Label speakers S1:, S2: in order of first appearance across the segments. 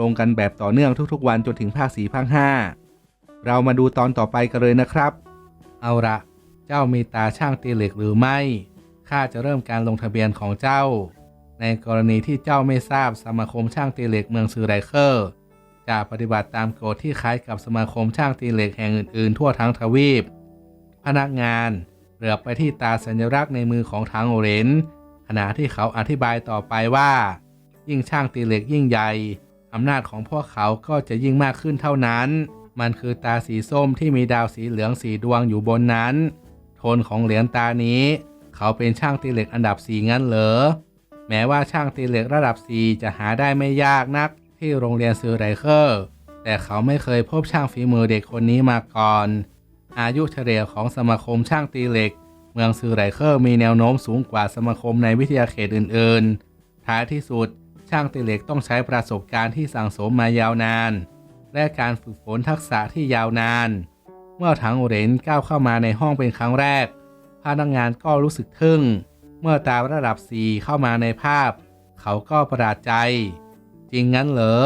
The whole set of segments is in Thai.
S1: ลงกันแบบต่อเนื่องทุกๆ วันจนถึงภาคสีภาคห้าเรามาดูตอนต่อไปกันเลยนะครับ เอาละเจ้ามีตาช่างตีเหล็กหรือไม่ข้าจะเริ่มการลงทะเบียนของเจ้า ในกรณีที่เจ้าไม่ทราบสมาคมช่างตีเหล็กเมืองซือไรเคอร์จะปฏิบัติตามกฎที่คล้ายกับสมาคมช่างตีเหล็กแห่งอื่นๆ ทั่วทั้งทวีป พนักงานเหลือบไปที่ตาสัญลักษณ์ในมือของทางโอเรนขณะที่เขาอธิบายต่อไปว่า ยิ่งช่างตีเหล็กยิ่งใหญ่ อำนาจของพวกเขาก็จะยิ่งมากขึ้นเท่านั้น มันคือตาสีส้มที่มีดาวสีเหลืองสีดวงอยู่บนนั้น โทนของเหรียญตานี้ เขาเป็นช่างตีเหล็กอันดับสีงั้นเหรอ แม้ว่าช่างตีเหล็กระดับสีจะหาได้ไม่ยากนักที่โรงเรียนซือไรเคอร์ แต่เขาไม่เคยพบช่างฝีมือเด็กคนนี้มาก่อน อายุเฉลี่ยของสมาคมช่างตีเหล็ก เมืองซือไรเคอร์มีแนวโน้มสูงกว่าสมาคมในวิทยาเขตอื่น ๆ ท้ายที่สุด ช่างตีเหล็กต้องใช้ประสบการณ์ที่สั่งสมมายาวนาน และการฝึกฝนทักษะที่ยาวนาน เมื่อถังโอเรนก้าวเข้ามาในห้องเป็นครั้งแรก พนักงานก็รู้สึกทึ่ง เมื่อตาระดับสีเข้ามาในภาพ เขาก็ประหลาดใจ จริงงั้นเหรอ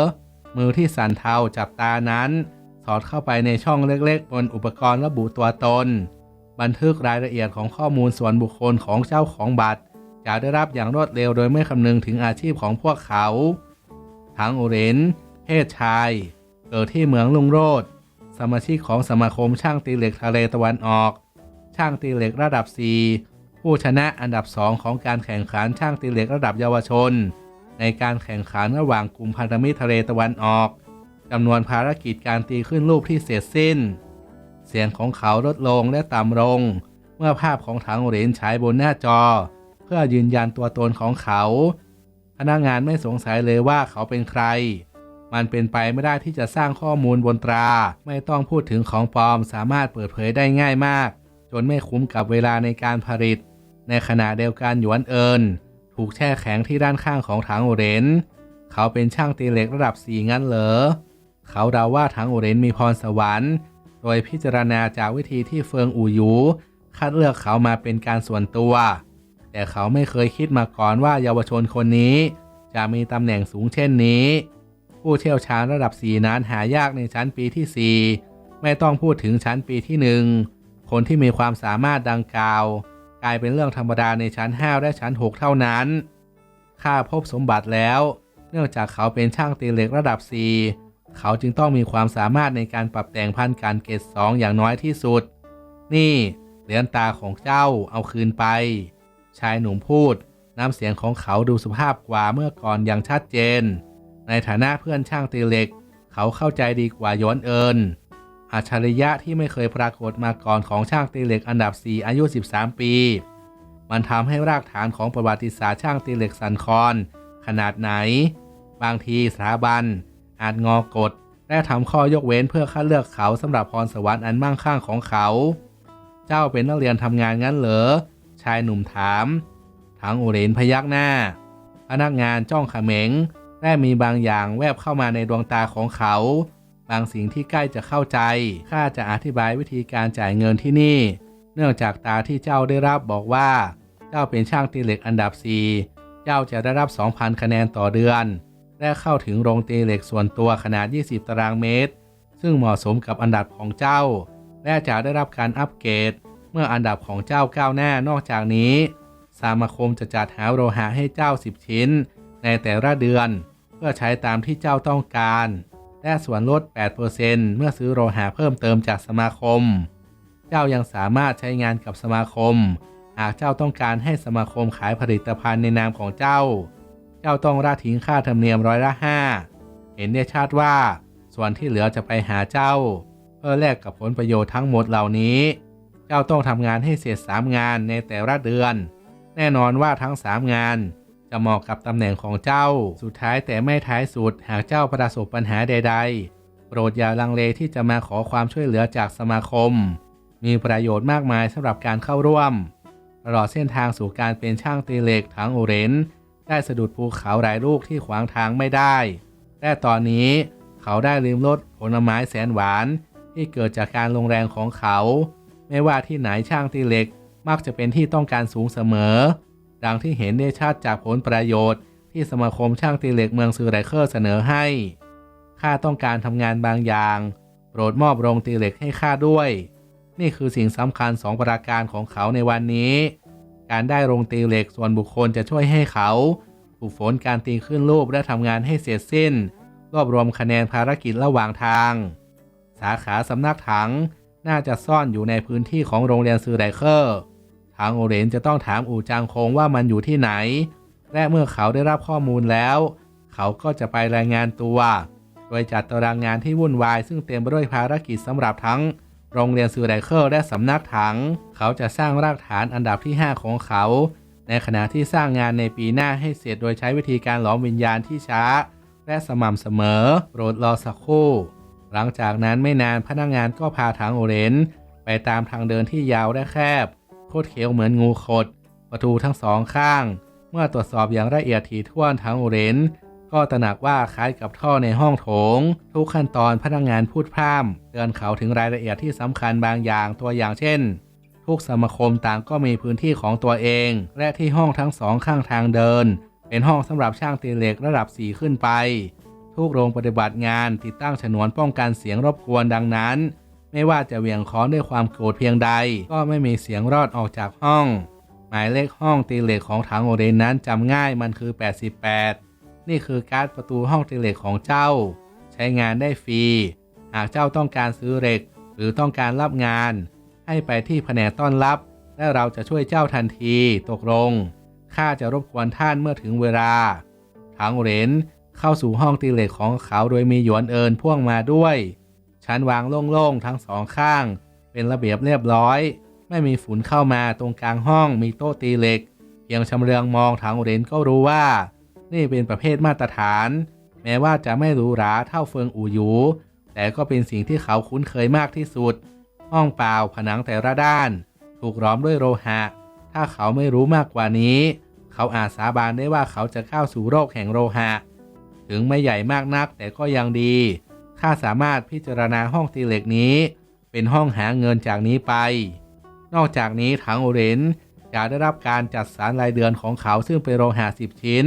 S1: มือที่สั่นเทาจับตานั้น สอดเข้าไปในช่องเล็กๆ บนอุปกรณ์ระบุตัวตน บันทึกรายละเอียดของข้อมูลส่วนบุคคลของเจ้าของบัตร จะได้รับอย่างรวดเร็วโดยไม่คำนึงถึงอาชีพของพวกเขา ทั้งโอเรนเพศชาย เกิดที่เมืองลุงโรดสมาชิกของสมาคมช่างตีเหล็กทะเลตะวันออก ช่างตีเหล็กระดับ4ผู้ชนะอันดับ 2 ของการแข่งขันช่างตีเหล็กระดับเยาวชน ในการแข่งขันระหว่างกลุ่มพันธมิตรทะเลตะวันออกจำนวนภารกิจการตีขึ้นรูปที่เสร็จสิ้น เสียงของเขาลดลงและต่ำลง เมื่อภาพของถังเหรียญฉายบนหน้าจอ พื่อยืนยันตัวตนของเขา พนักงานไม่สงสัยเลยว่าเขาเป็นใคร มันเป็นไปไม่ได้ที่จะสร้างข้อมูลบนตรา ไม่ต้องพูดถึงของปลอมสามารถเปิดเผยได้ง่ายมาก จนไม่คุ้มกับเวลาในการผลิต ในขณะเดียวกันหยวนเอินถูกแช่แข็งที่ด้านข้างของถังโอเรนเขาเป็นช่างตีเหล็กระดับสีงั้นเหรอ เขาเดาว่าถังโอเรนมีพรสวรรค์โดยพิจารณาจากวิธีที่เฟิงอูยูคัดเลือกเขามาเป็นการส่วนตัว แต่เขาไม่เคยคิดมาก่อนว่าเยาวชนคนนี้ จะมีตำแหน่งสูงเช่นนี้ ผู้เชี่ยวชาญระดับสีนั้นหายากในชั้นปีที่ 4 ไม่ต้องพูดถึงชั้นปีที่ 1 คนที่มีความสามารถดังกล่าว กลายเป็นเรื่องธรรมดาในชั้น 5 และชั้น 6 เท่านั้น ข้าพบสมบัติแล้ว เนื่องจากเขาเป็นช่างตีเหล็กระดับ 4 เขาจึงต้องมีความสามารถในการปรับแต่งพันการเกตสองอย่างน้อยที่สุด นี่เหรียญตาของเจ้าเอาคืนไป ชายหนุ่มพูด น้ำเสียงของเขาดูสุภาพกว่าเมื่อก่อนอย่างชัดเจน ในฐานะเพื่อนช่างตีเหล็ก เขาเข้าใจดีกว่าย้อนเอิญอัจฉริยะที่ไม่เคยปรากฏมาก่อนของช่างตีเหล็กอันดับ 4 อายุ 13 ปี มันทำให้รากฐานของประวัติศาสตร์ช่างตีเหล็กสันคอนขนาดไหน บางทีสถาบัน อาจงอกฎและทำข้อยกเว้นเพื่อคัดเลือกเขาสำหรับพรสวรรค์อันมั่งคั่งของเขา เจ้าเป็นนักเรียนทำงานงั้นเหรอ ชายหนุ่มถาม ทั้งโอเรนพยักหน้า พนักงานจ้องขม็งและมีบางอย่างแวบเข้ามาในดวงตาของเขา บางสิ่งที่ใกล้จะเข้าใจ ข้าจะอธิบายวิธีการจ่ายเงินที่นี่ เนื่องจากตาที่เจ้าได้รับบอกว่า เจ้าเป็นช่างตีเหล็กอันดับ4เจ้าจะได้รับ 2,000 คะแนนต่อเดือน และเข้าถึงโรงตีเหล็กส่วนตัวขนาด 20 ตารางเมตร ซึ่งเหมาะสมกับอันดับของเจ้า และจะได้รับการอัปเกรด เมื่ออันดับของเจ้าก้าวหน้านอกจากนี้ สมาคมจะจัดหาโลหะให้เจ้า 10 ชิ้น ในแต่ละเดือน เพื่อใช้ตามที่เจ้าต้องการ และส่วนลด 8%เมื่อซื้อโลหะเพิ่มเติมจากสมาคม เจ้ายังสามารถใช้งานกับสมาคม หากเจ้าต้องการให้สมาคมขายผลิตภัณฑ์ในนามของเจ้า เจ้าต้องละทิ้งค่าธรรมเนียมร้อยละห้าเห็นได้ชัดว่า ส่วนที่เหลือจะไปหาเจ้า เพื่อแลกกับผลประโยชน์ทั้งหมดเหล่านี้ จ้าต้องทำงานให้เสร็จ 3 งานในแต่ละเดือน แน่นอนว่าทั้ง 3 งาน จะเหมาะกับตำแหน่งของเจ้า สุดท้ายแต่ไม่ท้ายสุด หากเจ้าประสบปัญหาใด ๆ โปรดอย่าลังเลที่จะมาขอความช่วยเหลือจากสมาคม มีประโยชน์มากมายสำหรับการเข้าร่วม ตลอดเส้นทางสู่การเป็นช่างตีเหล็กทั้งโอเรนได้สะดุดภูเขาหลายลูกที่ขวางทางไม่ได้ แต่ตอนนี้เขาได้ลืมรสผลไม้แสนหวาน ที่เกิดจากการลงแรงของเขา ไม่ว่าที่ไหนช่างตีเหล็ก มักจะเป็นที่ต้องการสูงเสมอ ดังที่เห็นได้ชัดจากผลประโยชน์ ที่สมาคมช่างตีเหล็กเมืองซูไรเคอร์เสนอให้ ข้าต้องการทำงานบางอย่าง โปรดมอบโรงตีเหล็กให้ข้าด้วย นี่คือสิ่งสำคัญสองประการของเขาในวันนี้ การได้โรงตีเหล็กส่วนบุคคลจะช่วยให้เขาฝึกฝนการตีขึ้นรูปและทำงานให้เสร็จสิ้น รวบรวมคะแนนภารกิจระหว่างทาง สาขาสำนักถัง น่าจะซ่อนอยู่ในพื้นที่ของโรงเรียนซือไดเคอร์ ทางโอเรนจะต้องถามอูจางคงว่ามันอยู่ที่ไหน และเมื่อเขาได้รับข้อมูลแล้ว เขาก็จะไปรายงานตัว โดยจัดตารางงานที่วุ่นวาย ซึ่งเต็มไปด้วยภารกิจสำหรับทั้ง โรงเรียนซือไดเคอร์และสำนักถัง เขาจะสร้างรากฐานอันดับที่ 5 ของเขา ในขณะที่สร้างงานในปีหน้าให้เสร็จโดยใช้วิธีการหลอมวิญญาณที่ช้า และสม่ำเสมอ โปรดรอสักครู่ หลังจากนั้นไม่นานพนักงานก็พาถังโอเรนไปตามทางเดินที่ยาวและแคบ โคตรเขียวเหมือนงูขด ประตูทั้งสองข้าง เมื่อตรวจสอบอย่างละเอียดถี่ถ้วนถังโอเรนก็ตระหนักว่าคล้ายกับท่อในห้องโถง ทุกขั้นตอนพนักงานพูดพร่ำเตือนเขาถึงรายละเอียดที่สำคัญบางอย่างตัวอย่างเช่น ทุกสมาคมต่างก็มีพื้นที่ของตัวเอง และที่ห้องทั้งสองข้างทางเดิน เป็นห้องสำหรับช่างตีเหล็กระดับ 4 ขึ้นไป ทุกโรงปฏิบัติงานติดตั้งฉนวนป้องกันเสียงรบกวนดังนั้น ไม่ว่าจะเหวี่ยงค้อนด้วยความโกรธเพียงใด ก็ไม่มีเสียงรอดออกจากห้อง หมายเลขห้องตีเหล็กของถังโอเรนนั้นจำง่ายมันคือ 88 นี่คือการ์ดประตูห้องตีเหล็กของเจ้า ใช้งานได้ฟรี หากเจ้าต้องการซื้อเหล็ก หรือต้องการรับงาน ให้ไปที่แผนกต้อนรับ และเราจะช่วยเจ้าทันทีตกลงข้าจะรบกวนท่านเมื่อถึงเวลาถังโอเรน เข้าสู่ห้องตีเหล็กของเขาโดยมีหยวนเอินพ่วงมาด้วย ชั้นวางโล่งๆทั้งสองข้าง เป็นระเบียบเรียบร้อย ไม่มีฝุ่นเข้ามาตรงกลางห้องมีโต๊ะตีเหล็ก เพียงชำเลืองมองถังเรนก็รู้ว่า นี่เป็นประเภทมาตรฐาน แม้ว่าจะไม่หรูหราเท่าเฟิงอูหยูแต่ก็เป็นสิ่งที่เขาคุ้นเคยมากที่สุด ห้องเปล่าผนังแต่ละด้าน ถูกล้อมด้วยโลหะ ถ้าเขาไม่รู้มากกว่านี้ เขาอาจสาบานได้ว่าเขาจะเข้าสู่โลกแห่งโลหะ ถึงไม่ใหญ่มากนักแต่ก็ยังดี ข้าสามารถพิจารณาห้องตีเหล็กนี้ เป็นห้องหาเงินจากนี้ไป นอกจากนี้ถังโอเรนจะได้รับการจัดสรรรายเดือนของเขาซึ่งเป็นโลหะ10ชิ้น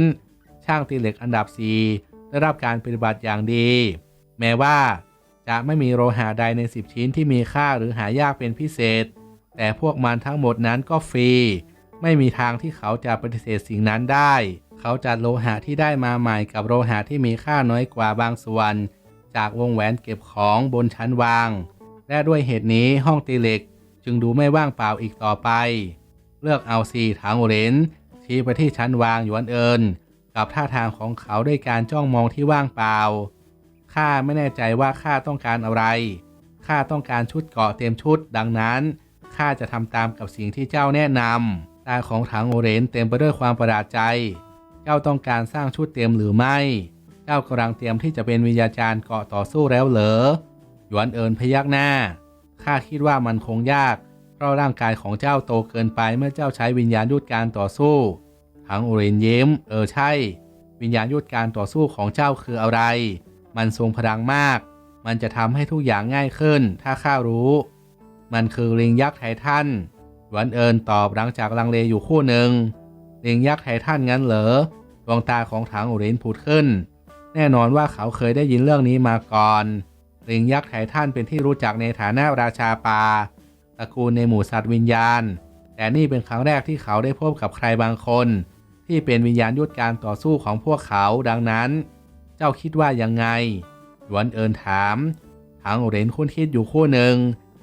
S1: ช่างตีเหล็กอันดับ 4 ได้รับการปฏิบัติอย่างดี แม้ว่าจะไม่มีโลหะใดใน 10 ชิ้นที่มีค่าหรือหายากเป็นพิเศษ แต่พวกมันทั้งหมดนั้นก็ฟรี ไม่มีทางที่เขาจะปฏิเสธสิ่งนั้นได้ เขาจัดโลหะที่ได้มาใหม่กับโลหะที่มีค่าน้อยกว่าบางส่วน จากวงแหวนเก็บของบนชั้นวาง และด้วยเหตุนี้ห้องตีเหล็กจึงดูไม่ว่างเปล่าอีกต่อไป เลือกเอาซีถางโอเรนชี้ไปที่ชั้นวางหยวนเอินกับท่าทางของเขาด้วยการจ้องมองที่ว่างเปล่าข้าไม่แน่ใจว่าข้าต้องการอะไรข้าต้องการชุดเกราะเต็มชุด ดังนั้นข้าจะทำตามกับสิ่งที่เจ้าแนะนำตาของถังโอเรนเต็มไปด้วยความประหลาดใจ เจ้าต้องการสร้างชุดเต็มหรือไม่ เจ้ากำลังเตรียมที่จะเป็นวิญญาจารย์เกาะต่อสู้แล้วเหรอ หยวนเอินพยักหน้า ข้าคิดว่ามันคงยาก เพราะร่างกายของเจ้าโตเกินไปเมื่อเจ้าใช้วิญญาณยุทธการต่อสู้ถังโอเรนยิ้ม เออใช่ วิญญาณยุทธการต่อสู้ของเจ้าคืออะไร มันทรงพลังมาก มันจะทำให้ทุกอย่างง่ายขึ้น ถ้าข้ารู้ มันคือลิงยักษ์ไททันหยวนเอินตอบหลังจากลังเลอยู่คู่หนึ่ง ลิงยักษ์ไททันงั้นเหรอดวงตาของถังโอเรนผุดขึ้น แน่นอนว่าเขาเคยได้ยินเรื่องนี้มาก่อนลิงยักษ์ไททันเป็นที่รู้จักในฐานะราชาป่าตระกูลในหมู่สัตว์วิญญาณ แต่นี่เป็นครั้งแรกที่เขาได้พบกับใครบางคน ที่เป็นวิญญาณยุทธการต่อสู้ของพวกเขาดังนั้น เจ้าคิดว่ายังไงหยวนเอินถามถังโอเรนคุ้นคิดอยู่คู่หนึ่ง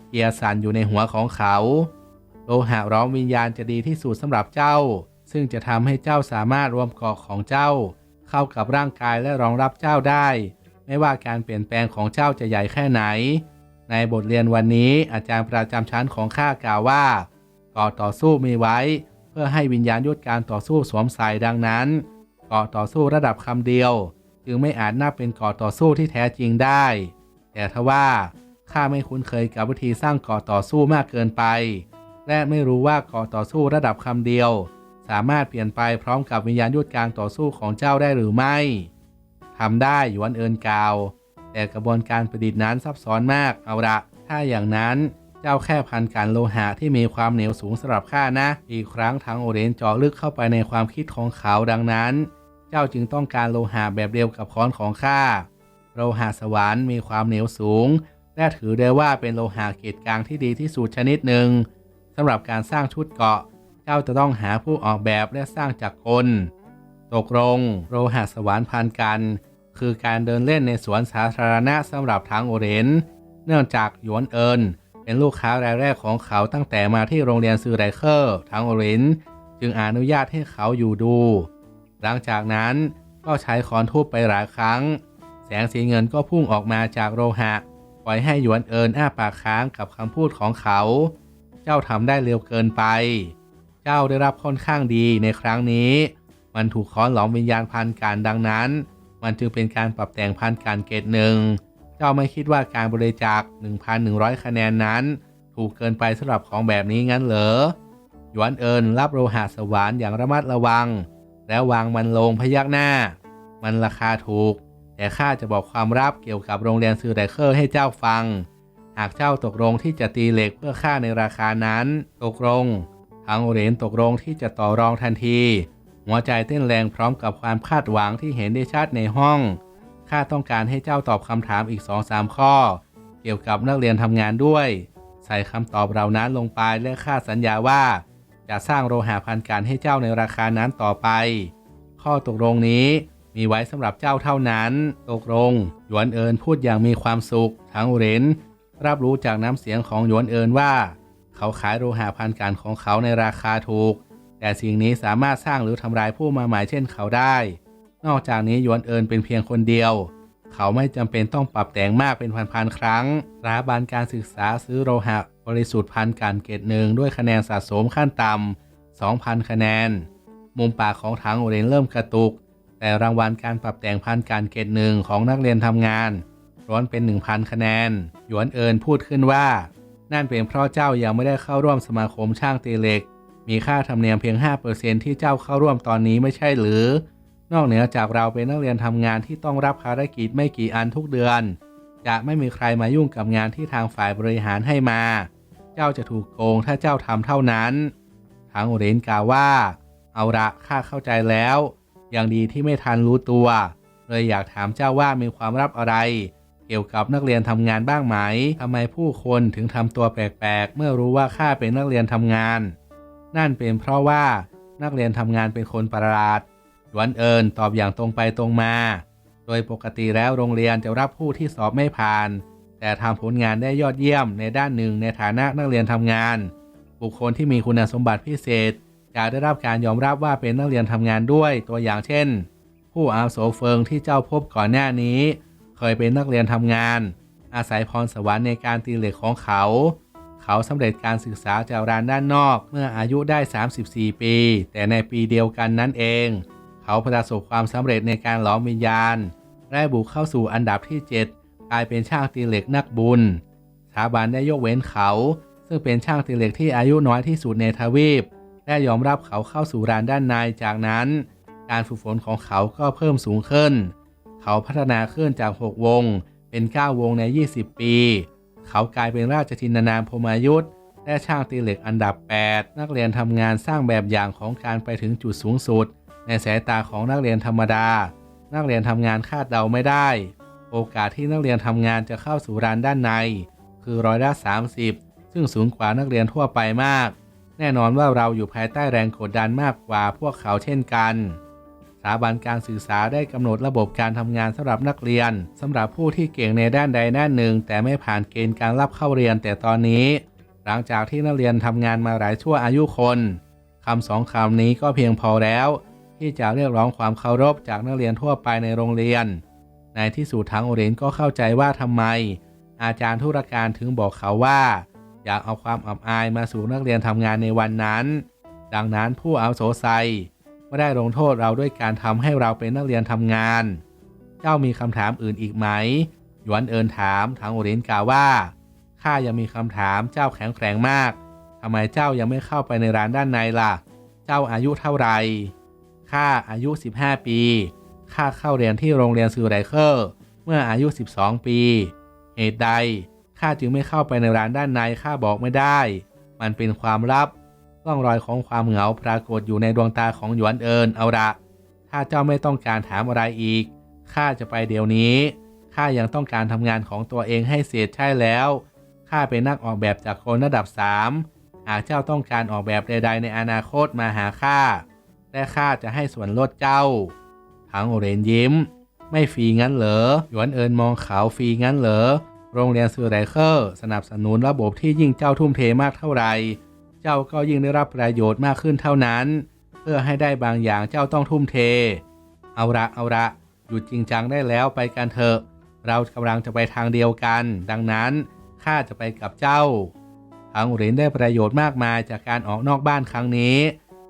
S1: เกียร์สันอยู่ในหัวของเขาโลหะร้อมวิญญาณจะดีที่สุดสำหรับเจ้า ซึ่งจะทำให้เจ้าสามารถรวมเกาะของเจ้า เข้ากับร่างกายและรองรับเจ้าได้ ไม่ว่าการเปลี่ยนแปลงของเจ้าจะใหญ่แค่ไหน ในบทเรียนวันนี้อาจารย์ประจำชั้นของข้ากล่าวว่าเก่อต่อสู้มีไว้ เพื่อให้วิญญาณยุทธการต่อสู้สวมใส่ดังนั้น เกาะต่อสู้ระดับคำเดียว จึงไม่อาจนับเป็นเกาะต่อสู้ที่แท้จริงได้ แต่ทว่าข้าไม่คุ้นเคยกับวิธีสร้างเกาะต่อสู้มากเกินไป และไม่รู้ว่าเกาะต่อสู้ระดับคำเดียว สามารถเปลี่ยนไปพร้อมกับวิญญาณยุทธการต่อสู้ของเจ้าได้หรือไม่ทำได้หยวนเอินกล่าว แต่กระบวนการประดิษฐ์นั้นซับซ้อนมากเอาละถ้าอย่างนั้นเจ้าแค่พันการโลหะที่มีความเหนียวสูงสำหรับข้านะ อีกครั้งทางโอเรนเจาะลึกเข้าไปในความคิดของเขาดังนั้น เจ้าจึงต้องการโลหะแบบเดียวกับค้อนของข้าโลหะสวรรค์มีความเหนียวสูง และถือได้ว่าเป็นโลหะเกรดกลางที่ดีที่สุดชนิดหนึ่งสำหรับการสร้างชุดเกาะ เจ้าจะต้องหาผู้ออกแบบและสร้างจากกลตกลงโลหะสวรรค์พันกัน คือการเดินเล่นในสวนสาธารณะสำหรับทางโอเรน เนื่องจากหยวนเอินเป็นลูกค้ารายแรกของเขาตั้งแต่มาที่โรงเรียนซือไรเคอร์ทางโอเรน จึงอนุญาตให้เขาอยู่ดู หลังจากนั้นก็ใช้คอนทุบไปหลายครั้ง แสงสีเงินก็พุ่งออกมาจากโลหะ ปล่อยให้หยวนเอินอ้าปากค้างกับคำพูดของเขา เจ้าทำได้เร็วเกินไป เจ้าได้รับค่อนข้างดีในครั้งนี้ มันถูกค้อนหลอมวิญญาณพันการดังนั้น มันจึงเป็นการปรับแต่งพันการเกตหนึ่ง เจ้าไม่คิดว่าการบริจาค 1,100 คะแนนนั้น ถูกเกินไปสำหรับของแบบนี้งั้นเหรอหยวนเอินรับโลหะสวรรค์อย่างระมัดระวัง แล้ววางมันลงพยักหน้า มันราคาถูก แต่ข้าจะบอกความลับเกี่ยวกับโรงเรียนซือไดเคอร์ให้เจ้าฟัง หากเจ้าตกลงที่จะตีเหล็กเพื่อค่าในราคานั้น ตกลง ทางโอเรนตกลงที่จะต่อรองทันที หัวใจเต้นแรงพร้อมกับความคาดหวังที่เห็นได้ชัดในห้อง ข้าต้องการให้เจ้าตอบคำถามอีกสองสามข้อ เกี่ยวกับนักเรียนทำงานด้วย ใส่คำตอบเหล่านั้นลงไปและข้าสัญญาว่า จะสร้างโลหะพันการให้เจ้าในราคานั้นต่อไป ข้อตกลงนี้มีไว้สำหรับเจ้าเท่านั้น ตกลง หยวนเอินพูดอย่างมีความสุข ทั้งอุเรนรับรู้จากน้ำเสียงของหยวนเอินว่า เขาขายโลหะพันการของเขาในราคาถูก แต่สิ่งนี้สามารถสร้างหรือทำลายผู้มาหมายเช่นเขาได้ นอกจากนี้ยวนเอินเป็นเพียงคนเดียว เขาไม่จำเป็นต้องปรับแต่งมากเป็นพันๆครั้งสถาบันการศึกษาซื้อโลหะบริสุทธิ์พันการเกรดหนึ่งด้วยคะแนนสะสมขั้นต่ำ2,000 คะแนน มุมปากของทางโอเรนเริ่มกระตุก แต่รางวัลการปรับแต่งพันการเกรดหนึ่งของนักเรียนทำงานร้อนเป็น 1,000 คะแนน หยวนเอินพูดขึ้นว่า นั่นเป็นเพราะเจ้ายังไม่ได้เข้าร่วมสมาคมช่างตีเหล็ก มีค่าธรรมเนียมเพียง 5%ที่เจ้าเข้าร่วมตอนนี้ไม่ใช่หรือ นอกเหนือจากเราเป็นนักเรียนทำงานที่ต้องรับภารกิจไม่กี่อันทุกเดือน จะไม่มีใครมายุ่งกับงานที่ทางฝ่ายบริหารให้มา เจ้าจะถูกโกงถ้าเจ้าทำเท่านั้นทางโอเรนกล่าวว่า เอาละข้าเข้าใจแล้วอย่างดีที่ไม่ทันรู้ตัว เลยอยากถามเจ้าว่ามีความลับอะไร กี่ยวกับนักเรียนทำงานบ้างไหมทำไมผู้คนถึงทำตัวแปลกๆ เมื่อรู้ว่าข้าเป็นนักเรียนทำงาน นั่นเป็นเพราะว่านักเรียนทำงานเป็นคนประหลาดหวนเอินตอบอย่างตรงไปตรงมา โดยปกติแล้วโรงเรียนจะรับผู้ที่สอบไม่ผ่าน แต่ทำผลงานได้ยอดเยี่ยมในด้านหนึ่งในฐานะนักเรียนทำงาน บุคคลที่มีคุณสมบัติพิเศษจะได้รับการยอมรับว่าเป็นนักเรียนทำงานด้วยตัวอย่างเช่น ผู้อาวุโสเฟิงที่เจ้าพบก่อนหน้านี้ เคยเป็นนักเรียนทำงาน อาศัยพรสวรรค์ในการตีเหล็กของเขา เขาสำเร็จการศึกษาจากร้านด้านนอกเมื่ออายุได้ 34 ปี แต่ในปีเดียวกันนั้นเอง เขาประสบความสำเร็จในการหลอมวิญญาณได้บุกเข้าสู่อันดับที่ 7 กลายเป็นช่างตีเหล็กนักบุญสถาบันได้ยกเว้นเขา ซึ่งเป็นช่างตีเหล็กที่อายุน้อยที่สุดในทวีปและยอมรับเขาเข้าสู่ร้านด้านในจากนั้น การฝึกฝนของเขาก็เพิ่มสูงขึ้น เขาพัฒนาขึ้นจาก 6 วง เป็น 9 วงใน 20 ปี เขากลายเป็นราชทินานามพรมายุทธและช่างตีเหล็กอันดับ 8 นักเรียนทำงานสร้างแบบอย่างของการไปถึงจุดสูงสุด ในสายตาของนักเรียนธรรมดา นักเรียนทำงานคาดเดาไม่ได้ โอกาสที่นักเรียนทำงานจะเข้าสู่ร้านด้านใน คือร้อยละ 30 ซึ่งสูงกว่านักเรียนทั่วไปมาก แน่นอนว่าเราอยู่ภายใต้แรงกดดันมากกว่าพวกเขาเช่นกัน ถาบันการศึกษาได้กำหนดระบบการทำงานสำหรับนักเรียนสำหรับผู้ที่เก่งในด้านใดด้านหนึ่ง แต่ไม่ผ่านเกณฑ์การรับเข้าเรียนแต่ตอนนี้ หลังจากที่นักเรียนทำงานมาหลายชั่วอายุคนคำสองคำนี้ก็เพียงพอแล้ว ที่จะเรียกร้องความเคารพจากนักเรียนทั่วไปในโรงเรียน ในที่สุดทางโอเรนก็เข้าใจว่าทำไม อาจารย์ธุรการถึงบอกเขาว่า อยากเอาความอับอายมาสู่นักเรียนทำงานในวันนั้น ดังนั้นผู้เอาโสไซ ไม่ได้ลงโทษเราด้วยการทำให้เราเป็นนักเรียนทำงาน เจ้ามีคำถามอื่นอีกไหม หยวนเอินถามทางโอเรนกล่าวว่า ข้ายังมีคำถามเจ้าแข็งแกร่งมาก ทำไมเจ้ายังไม่เข้าไปในร้านด้านในล่ะ เจ้าอายุเท่าไหร่ ข้าอายุ 15 ปี ข้าเข้าเรียนที่โรงเรียนซูไรเคอร์ เมื่ออายุ 12 ปี เหตุใด ข้าจึงไม่เข้าไปในร้านด้านใน ข้าบอกไม่ได้ มันเป็นความลับ ร่องรอยของความเหงาปรากฏอยู่ในดวงตาของหยวนเอินเอาละถ้าเจ้าไม่ต้องการถามอะไรอีกข้าจะไปเดี๋ยวนี้ข้ายังต้องการทำงานของตัวเองให้เสร็จใช่แล้วข้าเป็นนักออกแบบจากคนระดับ 3 หากเจ้าต้องการออกแบบใด ๆ ในอนาคตมาหาข้าและข้าจะให้ส่วนลดเจ้า ทั้งโอเรนยิ้ม ไม่ฟรีงั้นเหรอหยวนเอินมองเขาฟรีงั้นเหรอโรงเรียนซูไรเคอร์ สนับสนุนระบบที่ยิ่งเจ้าทุ่มเทมากเท่าไหร่ เจ้าก็ยิ่งได้รับประโยชน์มากขึ้นเท่านั้น เพื่อให้ได้บางอย่างเจ้าต้องทุ่มเท เอาละเอาละหยุดจริงจังได้แล้วไปกันเถอะ เรากำลังจะไปทางเดียวกัน ดังนั้นข้าจะไปกับเจ้าทางอุรินได้ประโยชน์มากมายจากการออกนอกบ้านครั้งนี้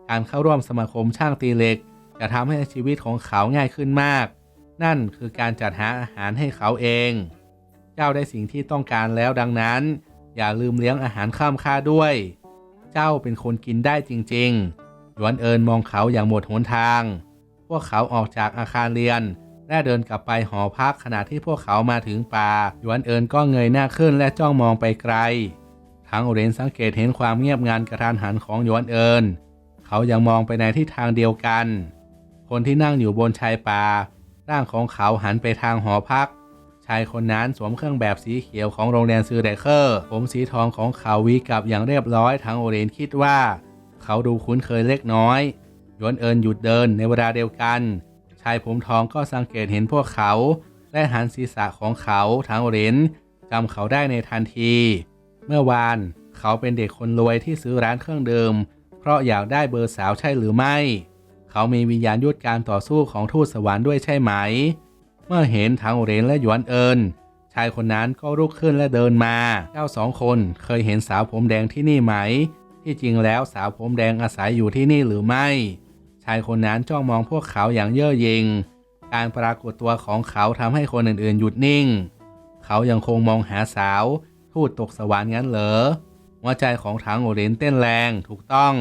S1: การเข้าร่วมสมาคมช่างตีเหล็ก จะทำให้ชีวิตของเขาง่ายขึ้นมาก นั่นคือการจัดหาอาหารให้เขาเอง เจ้าได้สิ่งที่ต้องการแล้วดังนั้น อย่าลืมเลี้ยงอาหารข้ามค่าด้วย เจ้าเป็นคนกินได้จริงๆ หยวนเอินมองเขาอย่างหมดหนทาง พวกเขาออกจากอาคารเรียน และเดินกลับไปหอพักขณะที่พวกเขามาถึงป่า หยวนเอินก็เงยหน้าขึ้นและจ้องมองไปไกลทั้งโอเรนสังเกตเห็นความเงียบงันกระทันหันของหยวนเอิน เขายังมองไปในทิศทางเดียวกัน คนที่นั่งอยู่บนชายป่าร่างของเขาหันไปทางหอพัก ชายคนนั้นสวมเครื่องแบบสีเขียวของโรงเรียนซือไดเคอร์ ผมสีทองของเขาวีกลับอย่างเรียบร้อยทั้งโอเรนคิดว่า เขาดูคุ้นเคยเล็กน้อยหยวนเอินหยุดเดินในเวลาเดียวกัน ชายผมทองก็สังเกตเห็นพวกเขา และหันศีรษะของเขาทั้งโอเรนจำเขาได้ในทันที เมื่อวานเขาเป็นเด็กคนรวยที่ซื้อร้านเครื่องดื่มเพราะอยากได้เบอร์สาวใช่หรือไม่ เขามีวิญญาณยุทธการต่อสู้ของทูตสวรรค์ด้วยใช่ไหม เมื่อเห็นทางโอเรนและหยวนเอินชายคนนั้นก็ลุกขึ้นและเดินมา เจ้าสองคนเคยเห็นสาวผมแดงที่นี่ไหม ที่จริงแล้วสาวผมแดงอาศัยอยู่ที่นี่หรือไม่ ชายคนนั้นจ้องมองพวกเขาอย่างเย่อหยิ่ง การปรากฏตัวของเขาทำให้คนอื่นๆ หยุดนิ่ง เขายังคงมองหาสาวทูตตกสวรรค์งั้นเหรอ หัวใจของทางโอเรนเต้นแรงถูกต้อง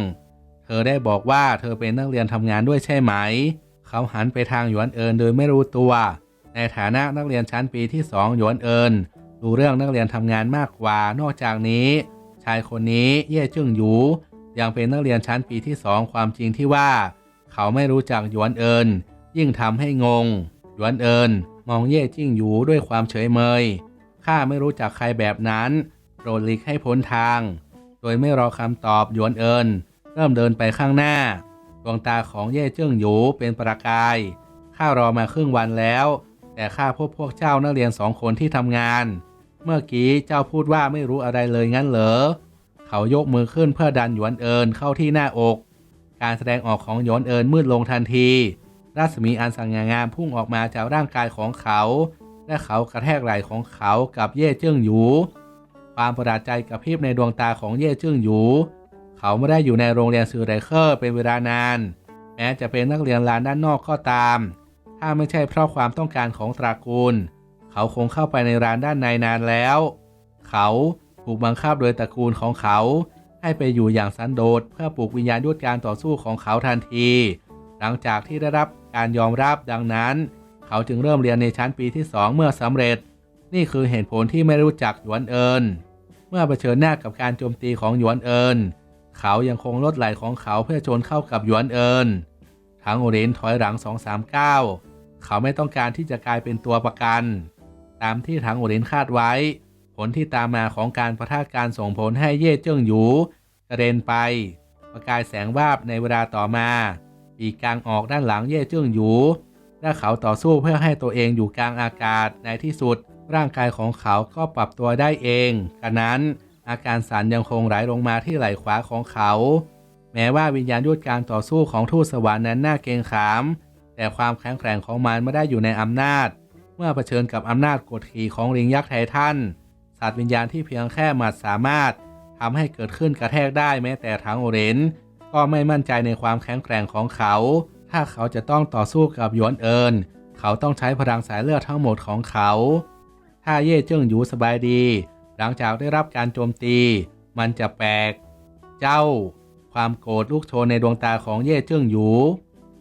S1: เธอได้บอกว่าเธอเป็นนักเรียนทำงานด้วยใช่ไหม เขาหันไปทางหยวนเอินโดยไม่รู้ตัว ในฐานะนักเรียนชั้นปีที่สองหยวนเอินรู้เรื่องนักเรียนทำงานมากกว่านอกจากนี้ ชายคนนี้เย่จึ่งหยูยังเป็นนักเรียนชั้นปีที่สองความจริงที่ว่า เขาไม่รู้จักหยวนเอินยิ่งทำให้งง หยวนเอินมองเย่จิ้งหยูด้วยความเฉยเมยข้าไม่รู้จักใครแบบนั้นโปรดหลีกให้พ้นทาง โดยไม่รอคำตอบหยวนเอินเริ่มเดินไปข้างหน้า ดวงตาของเย่เจิ้งหยูเป็นประกาย ข้ารอมาครึ่งวันแล้ว แต่ข้าพบพวกเจ้านักเรียนสองคนที่ทำงาน เมื่อกี้เจ้าพูดว่าไม่รู้อะไรเลยงั้นเหรอ เขายกมือขึ้นเพื่อดันหยวนเอินเข้าที่หน้าอก การแสดงออกของหยวนเอินมืดลงทันที รัศมีอันสง่างามพุ่งออกมาจากร่างกายของเขา และเขากระแทกไหล่ของเขากับเย่เจิ้งหยู ความประหลาดใจกระพริบในดวงตาของเย่เจิ้งหยู เขาไม่ได้อยู่ในโรงเรียนซูไรเคอร์เป็นเวลานาน แม้จะเป็นนักเรียนลานด้านนอกก็ตาม ถ้าไม่ใช่เพราะความต้องการของตระกูล เขาคงเข้าไปในร้านด้านในนานแล้ว เขาถูกบังคับโดยตระกูลของเขา ให้ไปอยู่อย่างสันโดษเพื่อปลุกวิญญาณยุทธการต่อสู้ของเขาทันที หลังจากที่ได้รับการยอมรับดังนั้น เขาจึงเริ่มเรียนในชั้นปีที่สองเมื่อสำเร็จ นี่คือเหตุผลที่ไม่รู้จักหยวนเอินเมื่อเผชิญหน้ากับการโจมตีของหยวนเอินเขายังคงลดไหลของเขาเพื่อชนเข้ากับหยวนเอินทั้งโอเรนถอยหลัง2 3ก้าวเก้า เขาไม่ต้องการที่จะกลายเป็นตัวประกัน ตามที่ทั้งโอเรนคาดไว้ ผลที่ตามมาของการประทะการส่งผลให้เย่เจิ้งหยูกระเด็นไป ประกายแสงวาบในเวลาต่อมา ปีกกลางออกด้านหลังเย่เจิ้งหยูและเขาต่อสู้เพื่อให้ตัวเองอยู่กลางอากาศในที่สุด ร่างกายของเขาก็ปรับตัวได้เองกระนั้นอาการสันยังคงไหลลงมาที่ไหล่ขวาของเขา แม้ว่าวิญญาณยุทธการต่อสู้ของทูตสวรรค์นั้นน่าเกรงขาม แต่ความแข็งแกร่งของมันไม่ได้อยู่ในอำนาจ เมื่อเผชิญกับอำนาจกดขี่ของลิงยักษ์ไททันสัตว์วิญญาณที่เพียงแค่มัดสามารถทำให้เกิดขึ้นกระแทกได้แม้แต่ทั้งโอเรนก็ไม่มั่นใจในความแข็งแกร่งของเขา ถ้าเขาจะต้องต่อสู้กับยวนเอินเขาต้องใช้พลังสายเลือดทั้งหมดของเขา ถ้าเย่เจิ้งหยูสบายดี หลังจากได้รับการโจมตี มันจะแปลก เจ้า ความโกรธลูกโชนในดวงตาของเย่เจิ้งหยู